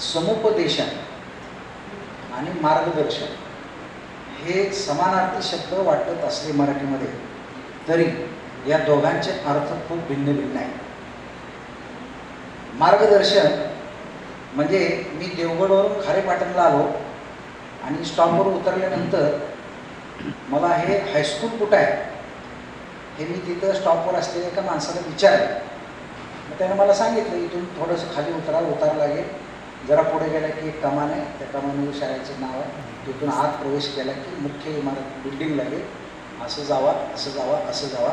समुपदेशन आणि मार्गदर्शन हे समानार्थी शब्द वाटत असले मराठीमध्ये तरी या दोघांचे अर्थ खूप भिन्न भिन्न आहेत. मार्गदर्शन म्हणजे मी देवगडवरून खारेपाटणला आलो आणि स्टॉपवर उतरल्यानंतर मला हे हायस्कूल कुठं आहे? हे मी तिथं स्टॉपवर असलेल्या एका माणसाला विचारलं. मग त्यानं मला सांगितलं इथून थोडंसं खाली उतरा उतार लागेल. जरा पुढे गेला की एक कमान आहे त्या कमानी शाळेचे नाव आहे. तिथून आत प्रवेश केला की मुख्य इमारत बिल्डिंग लागेल. असं जावा असं जावा असं जावा.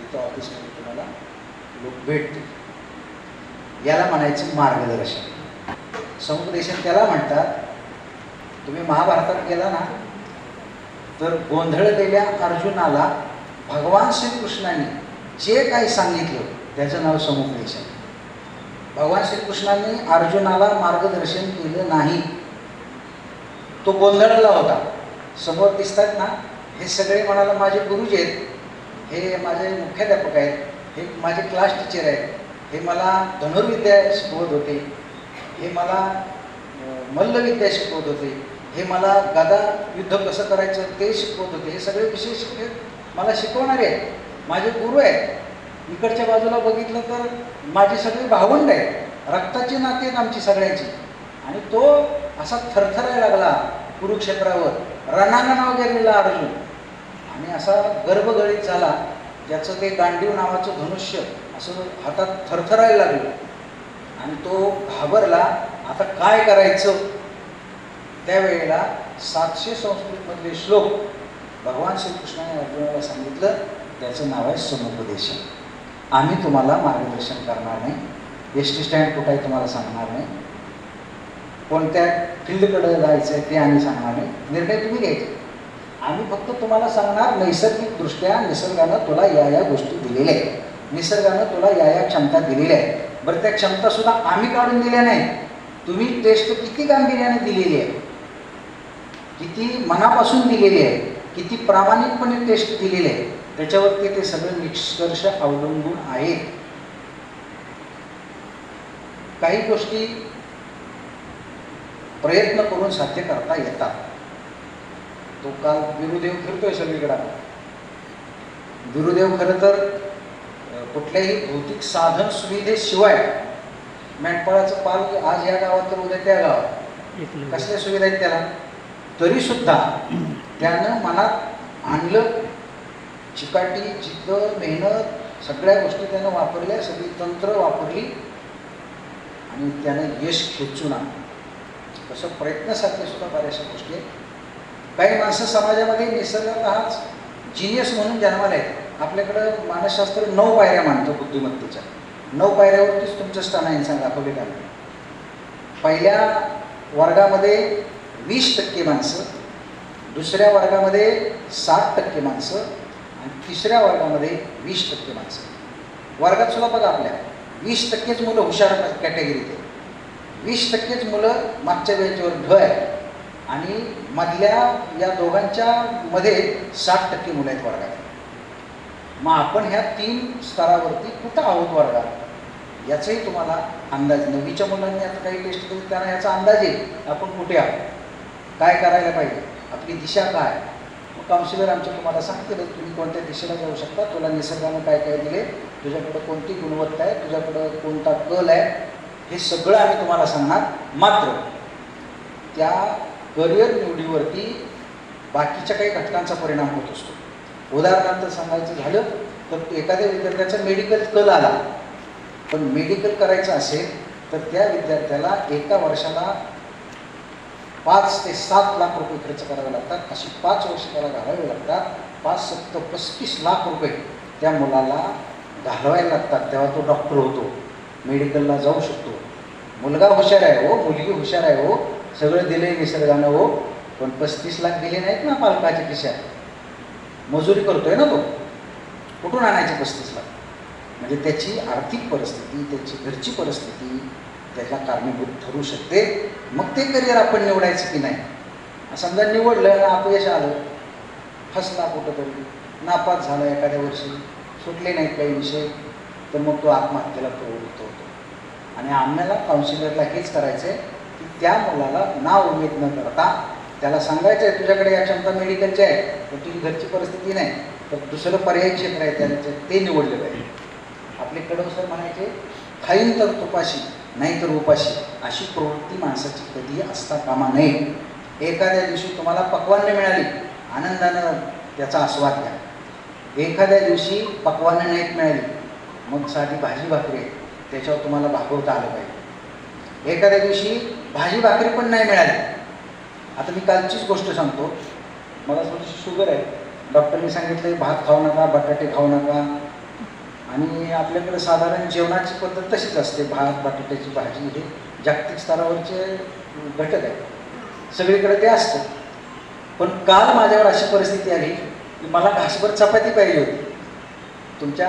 तिथं ऑफिसमध्ये तुम्हाला लोक भेटतील. याला म्हणायचं मार्गदर्शन. समुपदेशन त्याला म्हणतात तुम्ही महाभारतात गेला ना तर गोंधळलेल्या अर्जुनाला भगवान श्रीकृष्णाने जे काही सांगितलं त्याचं नाव समुपदेशन. भगवान श्रीकृष्णाने अर्जुनाला मार्गदर्शन केलं नाही. तो गोंधळला होता. समोर दिसतात ना हे सगळे म्हणाला माझे गुरुजी आहेत. हे माझे मुख्याध्यापक आहेत. हे माझे क्लास टीचर आहेत. हे मला धनुर्विद्या शिकवत होते. हे मला मल्लविद्या शिकवत होते. हे मला गदा युद्ध कसं करायचं ते शिकवत होते. हे सगळे विषय शिक मला शिकवणारे आहेत. माझे गुरु आहेत. इकडच्या बाजूला बघितलं तर माझी सगळी भावंड आहेत. रक्ताची नाती आहेत आमची सगळ्याची. आणि तो असा थरथरायला लागला कुरुक्षेत्रावर. रणांगण नाव गेलेला अर्जुन. आणि असा गर्भगळीत झाला ज्याचं ते गांडीव नावाचं धनुष्य असं हातात थरथरायला लागलं. आणि तो घाबरला आता काय करायचं? त्यावेळेला सातशे संस्कृतमधले श्लोक भगवान श्रीकृष्णाने अर्जुनाला सांगितलं त्याचं नाव आहे समुपदेशन. आम्ही तुम्हाला मार्गदर्शन करणार नाही. एस टी स्टँड कुठं आहे तुम्हाला सांगणार नाही. कोणत्या फील्डकडं जायचं आहे ते आम्ही सांगणार नाही. निर्णय तुम्ही घ्यायचे. आम्ही फक्त तुम्हाला सांगणार नैसर्गिकदृष्ट्या निसर्गानं तुला या या गोष्टी दिलेल्या आहेत. निसर्गानं तुला या या क्षमता दिलेल्या आहेत. बरं त्या क्षमतासुद्धा आम्ही काढून दिल्या नाही तुम्ही टेस्ट किती गांभीर्याने दिलेली आहे? किती मनापासून दिलेली आहे? किती प्रामाणिकपणे टेस्ट दिलेली आहे? त्याच्यावरती ते सगळे निष्कर्ष अवलंबून आहेत. काही गोष्टी प्रयत्न करून साध्य करता येतात. तो काल गुरुदेव फिरतोय सगळीकडे. गुरुदेव खरं तर कुठल्याही भौतिक साधन सुविधेशिवाय मेंढपाळाचं पाल आज या गावात तर उद्या त्या गावात. कसल्या सुविधा आहेत त्याला? तरी सुद्धा त्यानं मनात आणलं चिकाटी जिद्द मेहनत सगळ्या गोष्टी त्यानं वापरल्या सगळी तंत्र वापरली आणि त्यानं यश खेचून आणलं. तसं प्रयत्नासारख्या सुद्धा बऱ्याचशा गोष्टी आहेत. काही माणसं समाजामध्ये निसर्गतःच जिनियस म्हणून जन्माला येतात. आपल्याकडं मानसशास्त्र नऊ पायऱ्या मानतो बुद्धिमत्तेच्या. नऊ पायऱ्यावरतीच तुमचं स्थान आहे सांगा दाखवलेलं आहे पहिल्या वर्गामध्ये वीस टक्के माणसं दुसऱ्या वर्गामध्ये साठ टक्के माणसं आणि तिसऱ्या वर्गामध्ये वीस टक्के माणसं. वर्गात सुद्धा बघा आपल्या वीस टक्केच मुलं हुशार कॅटेगरीत आहे वीस टक्केच मुलं मागच्या वेळेच्यावर ढ आहे आणि मधल्या या दोघांच्या मध्ये साठ टक्के मुलं आहेत वर्गात. मग आपण ह्या तीन स्तरावरती कुठं आहोत वर्गात याचाही तुम्हाला अंदाज नवीच्या मुलांनी आता काही टेस्ट केली त्यांना याचा अंदाज येईल. आपण कुठे आहोत? काय करायला पाहिजे? आपली दिशा काय? काउन्सिलर आमच्या तुम्हाला सांगतील तुम्ही कोणत्या दिशेला जाऊ शकता? तुला निसर्गानं काय काय दिले? तुझ्याकडं कोणती गुणवत्ता आहे? तुझ्याकडं कोणता कल आहे? हे सगळं आम्ही तुम्हाला सांगणार. मात्र त्या करिअर निवडीवरती बाकीच्या काही घटकांचा परिणाम होत असतो. उदाहरणार्थ सांगायचं झालं तर एखाद्या विद्यार्थ्याचा मेडिकल कल आला. पण मेडिकल करायचं असेल तर त्या विद्यार्थ्याला एका वर्षाला पाच ते सात लाख रुपये खर्च करावे लागतात. अशी पाच वर्ष त्याला घालावे लागतात. पाच सत्तर पस्तीस लाख रुपये त्या मुलाला घालवायला लागतात. तेव्हा तो डॉक्टर होतो. मेडिकलला जाऊ शकतो. मुलगा हुशार आहे हो मुलगी हुशार आहे हो. सगळं दिले निसर्गानं हो. पण पस्तीस लाख दिले नाहीत ना पालकाच्या खिशात. मजुरी करतोय ना तो. कुठून आणायचे पस्तीस लाख? म्हणजे त्याची आर्थिक परिस्थिती त्याची घरची परिस्थिती त्याला कारणीभूत ठरू शकते. मग ते करिअर आपण निवडायचं की नाही? समजा निवडलं ना अपयश आलं. फसला कुठं तरी नापास झाला एखाद्या वर्षी. सुटले नाहीत काही विषय. तर मग तो आत्महत्येला प्रवृत्त होतो. आणि आम्हाला काउन्सिलरला हेच करायचं आहे की त्या मुलाला नाव उमेद न करता त्याला सांगायचं आहे तुझ्याकडे या क्षमता मेडिकलच्या आहे पण तुझी घरची परिस्थिती नाही. तर दुसरं पर्यायी क्षेत्र आहे त्याचं. ते निवडलं पाहिजे. आपले कडवसर म्हणायचे खाईन तर तुपाशी. नाही तर उपाशी. अशी प्रवृत्ती माणसाची कधीही असता कामा नये. एखाद्या दिवशी तुम्हाला पक्वान्न मिळाली आनंदानं त्याचा आस्वाद घ्या. एखाद्या दिवशी पक्वानं नाहीत मिळाली मग साधी भाजी भाकरी आहे. त्याच्यावर तुम्हाला भागवता आलं पाहिजे. एखाद्या दिवशी भाजी भाकरी पण नाही मिळाली. आता मी कालचीच गोष्ट सांगतो. मला थोडीशी शुगर आहे. डॉक्टरने सांगितलं भात खाऊ नका बटाटे खाऊ नका आणि आपल्याकडे साधारण जेवणाची पद्धत तशीच असते. भात बटाट्याची भाजी हे जागतिक स्तरावरचे घटक आहे सगळीकडे ते असतं. पण काल माझ्यावर अशी परिस्थिती आली की मला घासभर चपाती पाहिजे होती. तुमच्या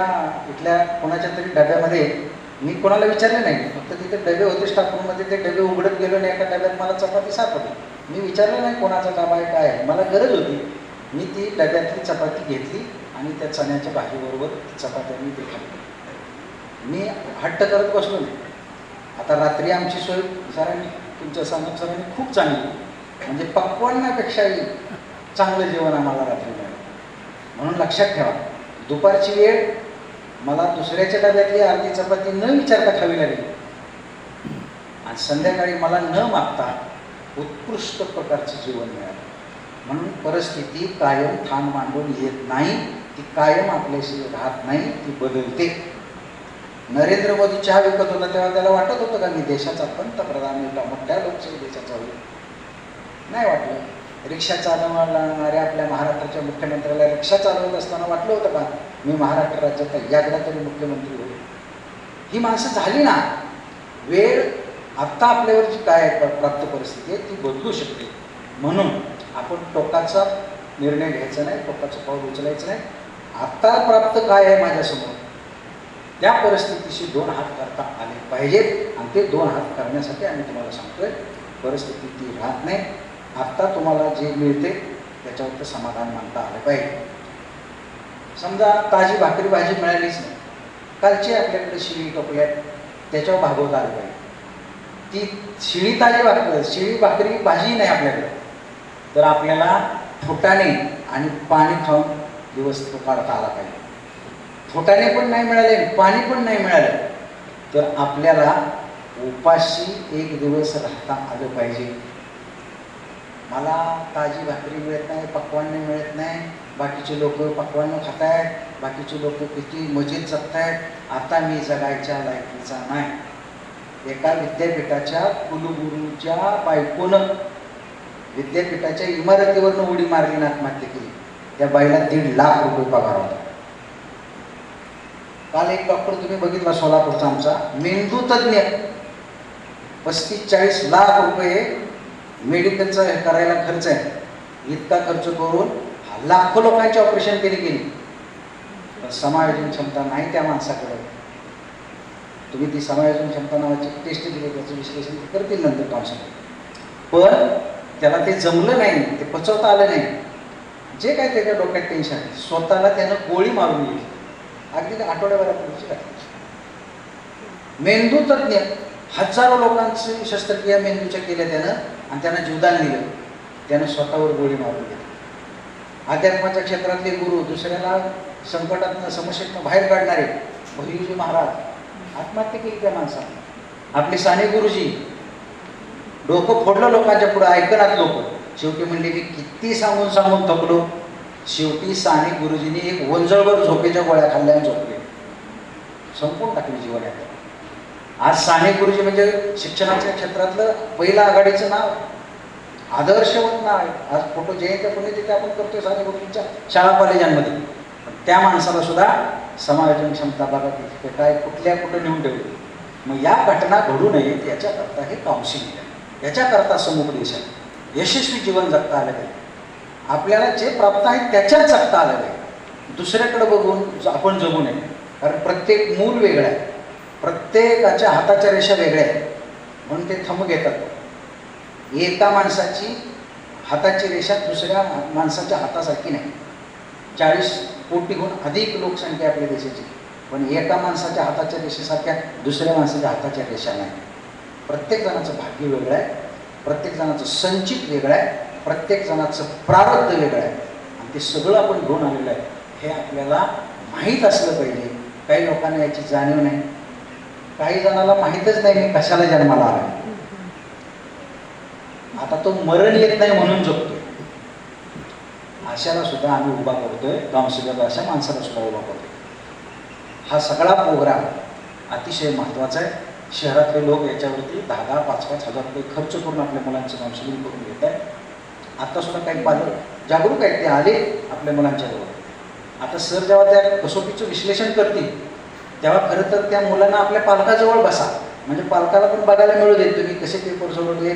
इथल्या कोणाच्या तरी डब्यामध्ये मी कोणाला विचारले नाही. फक्त तिथे डबे होते स्टाफरूममध्ये ते डबे उघडत गेलो आणि एका डब्यात मला चपाती सापडली. मी विचारलं नाही कोणाचा डबा आहे काय आहे. मला गरज होती. मी ती डब्यातली चपाती घेतली. आणि त्या चण्याच्या भाजीबरोबर चपात्यांनी ते खाल्लं मी हट्ट करत बसलो नाही. आता रात्री आमची सोय सरांनी तुमच्या सांगून सरांनी खूप चांगली म्हणजे पक्वान्नापेक्षाही चांगलं जेवण आम्हाला रात्री मिळालं. म्हणून लक्षात ठेवा दुपारची वेळ मला दुसऱ्याच्या डब्यातली अर्धी चपाती न विचारता खावी लागली. आणि संध्याकाळी मला न मागता उत्कृष्ट प्रकारचं जेवण मिळालं. म्हणून परिस्थिती कायम ठाण मांडून येत नाही. ती कायम आपल्याशी राहत नाही ती बदलते. नरेंद्र मोदी चहा विकत होता तेव्हा त्याला वाटत होतं का मी देशाचा पंतप्रधान होता मोठ्या लोकशाही देशाचा होईल नाही वाटलं. रिक्षा चालवणाऱ्या आपल्या महाराष्ट्राच्या मुख्यमंत्र्याला रिक्षा चालवत असताना वाटलं होतं का मी महाराष्ट्र राज्याचा याकडा तरी मुख्यमंत्री होईल? ही माणसं झाली ना वेळ आत्ता आपल्यावर जी काय प्राप्त परिस्थिती आहे ती बदलू शकते. म्हणून आपण टोकाचा निर्णय घ्यायचा नाही टोकाचं पाऊल उचलायचं नाही. आत्ता प्राप्त काय आहे माझ्यासमोर? त्या परिस्थितीशी दोन हात करता आले पाहिजेत. आणि ते दोन हात करण्यासाठी आम्ही तुम्हाला सांगतोय परिस्थिती ती राहत नाही. आत्ता तुम्हाला जे मिळते त्याच्यावर समाधान मानता आलं पाहिजे. समजा ताजी भाकरी भाजी मिळालीच नाही. कालची आपल्याकडे शिळी टोपल्या त्याच्यावर भागवता आलं पाहिजे. ती शिळी ताजी भाकरी शिळी भाकरी भाजी नाही आपल्याकडे. तर आपल्याला फुटाने आणि पाणी खाऊन दिवस तो काढता आला पाहिजे. फोटाने पण नाही मिळाले पाणी पण नाही मिळालं तर आपल्याला उपाशी एक दिवस राहता आलं पाहिजे. मला ताजी भाकरी मिळत नाही पक्वान्न मिळत नाही बाकीचे लोक पक्वान्न खात आहेत बाकीचे लोक किती मजेत जगत आहेत आता मी जगायच्या लायकीचा नाही. एका विद्यापीठाच्या कुलगुरूच्या बायकोनं विद्यापीठाच्या इमारतीवरनं उडी मारली आत्महत्या केली त्या बाईला दीड लाख रुपये पगार होता. काल एक डॉक्टर तुम्ही बघितला सोलापूरचा आमचा मेंदू तज्ज्ञ पस्तीस चाळीस लाख रुपये मेडिकलचा हे करायला खर्च आहे. इतका खर्च करून लाखो लोकांची ऑपरेशन केली गेली. पण समायोजन क्षमता नाही त्या माणसाकडे. तुम्ही ती समायोजन क्षमता नावाची टेस्ट दिली त्याचं विश्लेषण ते करतील नंतर काउन्सिलर पण त्याला ते जमलं नाही ते पचवता आलं नाही. जे काय त्याच्या डोक्यात टेन्शन आहे स्वतःला त्यानं गोळी मारून दिली. अगदी त्या आठवड्याभरापूर्वीची घटना मेंदू तज्ज्ञ हजारो लोकांची शस्त्रक्रिया मेंदूच्या केल्या त्यानं आणि त्यांना जीवदान दिलं. त्यानं स्वतःवर गोळी मारून दिली. अध्यात्माच्या क्षेत्रातले गुरु दुसऱ्याला संकटातनं समस्येतनं बाहेर काढणारे भैरीजी महाराज आत्महत्या केली त्या माणसाने. आपले साने गुरुजी डोकं फोडलं लोकांच्या पुढे ऐकनात लोक. शेवटी म्हणले की किती सांगून सांगून थकलो. शेवटी साने गुरुजींनी एक वंजळभर झोपेच्या गोळ्या खाल्ल्या आणि झोपले. संपून टाकली जीवन आज साने गुरुजी म्हणजे शिक्षणाच्या क्षेत्रातलं पहिलं आघाडीचं नाव. आदर्शवत नाव. आहे आज फोटो जे जयंत्या पुण्यतिथी आपण करतोय साने गुरुजींच्या शाळा कॉलेजांमध्ये. पण त्या माणसाला सुद्धा समायोजन क्षमता बघा की काय कुठल्या कुठं नेऊन ठेवली. मग या घटना घडू नयेत याच्याकरता हे काउन्सिलिंग आहे. याच्याकरता समुपदेशन आहे. यशस्वी जीवन जगता आलं पाहिजे. आपल्याला जे प्राप्त आहे त्याच्यात जगता आलं पाहिजे. दुसऱ्याकडे बघून आपण जगू नये. कारण प्रत्येक मूल वेगळं आहे. प्रत्येकाच्या हाताच्या रेषा वेगळ्या आहेत. म्हणून ते थम घेतात. एका माणसाची हाताची रेषा दुसऱ्या माणसाच्या हातासारखी नाही. चाळीस कोटीहून अधिक लोकसंख्या आपल्या देशाची पण एका माणसाच्या हाताच्या रेषेसारख्या दुसऱ्या माणसाच्या हाताच्या रेषा नाही. प्रत्येक जणाचं भाग्य वेगळं आहे. प्रत्येक जणाचं संचित वेगळं आहे प्रत्येक जणाचं प्रारब्ध वेगळं आहे. आणि ते सगळं आपण घेऊन आलेलं आहे. हे आपल्याला माहीत असलं पाहिजे. काही लोकांना याची जाणीव नाही. काही जणाला माहीतच नाही मी कशाला जन्माला आला आता तो मरण येत नाही म्हणून जगतोय. अशाला सुद्धा आम्ही उभा करतोय. काउन्सिलर अशा माणसाला सुद्धा उभा करतोय. हा सगळा प्रोग्राम अतिशय महत्त्वाचा आहे. शहरातले लोक याच्यावरती दहा दहा पाच पाच हजार रुपये खर्च करून आपल्या मुलांचं काउन्सिलिंग करून घेत आहेत. आत्तासुद्धा काही पालक जागरूक आहेत ते आले आपल्या मुलांच्या जवळ. आता सर जेव्हा त्या कसोटीचं विश्लेषण करतील तेव्हा खरं तर त्या मुलांना आपल्या पालकाजवळ बसा. म्हणजे पालकाला पण बघायला मिळू देत तुम्ही कसे पेपर सोडवले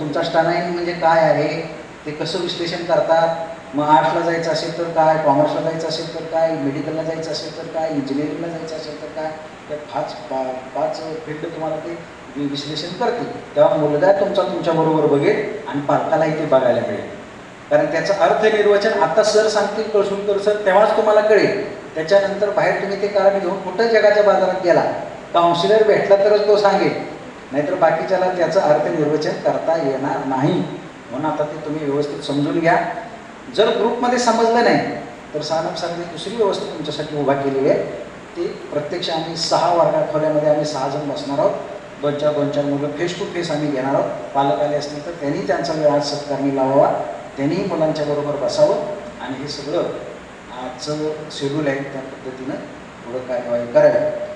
तुमचा स्टानाईन म्हणजे काय आहे ते कसं विश्लेषण करतात मग आर्ट्सला जायचं असेल तर काय कॉमर्सला जायचं असेल तर काय मेडिकलला जायचं असेल तर काय इंजिनिअरिंगला जायचं असेल तर काय त्या पाच पा पाच फील्ड तुम्हाला ते विश्लेषण करतील. तेव्हा मुलगा तुमचा तुमच्याबरोबर बघेल आणि पालकालाही ते बघायला मिळेल. कारण त्याचं अर्थ निर्वचन आता सर सांगतील कळसुलकर सर तेव्हाच तुम्हाला कळेल. त्याच्यानंतर बाहेर तुम्ही ते कारण घेऊन कुठं जगाच्या बाजारात गेला? काउन्सिलर भेटला तरच तो सांगेल. नाहीतर बाकीच्याला त्याचं अर्थ निर्वचन करता येणार नाही. म्हणून आता ते तुम्ही व्यवस्थित समजून घ्या. जर ग्रुपमध्ये समजलं नाही तर सानप सरांनी दुसरी व्यवस्था तुमच्यासाठी उभा केलेली आहे. ती प्रत्यक्ष आम्ही सहा वर्गा खोल्यामध्ये आम्ही सहा जण बसणार आहोत. दोन चार दोन चार मुलं फेस टू फेस आम्ही घेणार आहोत. पालक आले असतील तर त्यांनी त्यांचा वेळ आज सत्कारणी लावावा. त्यांनीही मुलांच्या बरोबर बसावं. आणि हे सगळं आजचं शेड्यूल आहे त्या पद्धतीनं पुढं कार्यवाही करावी.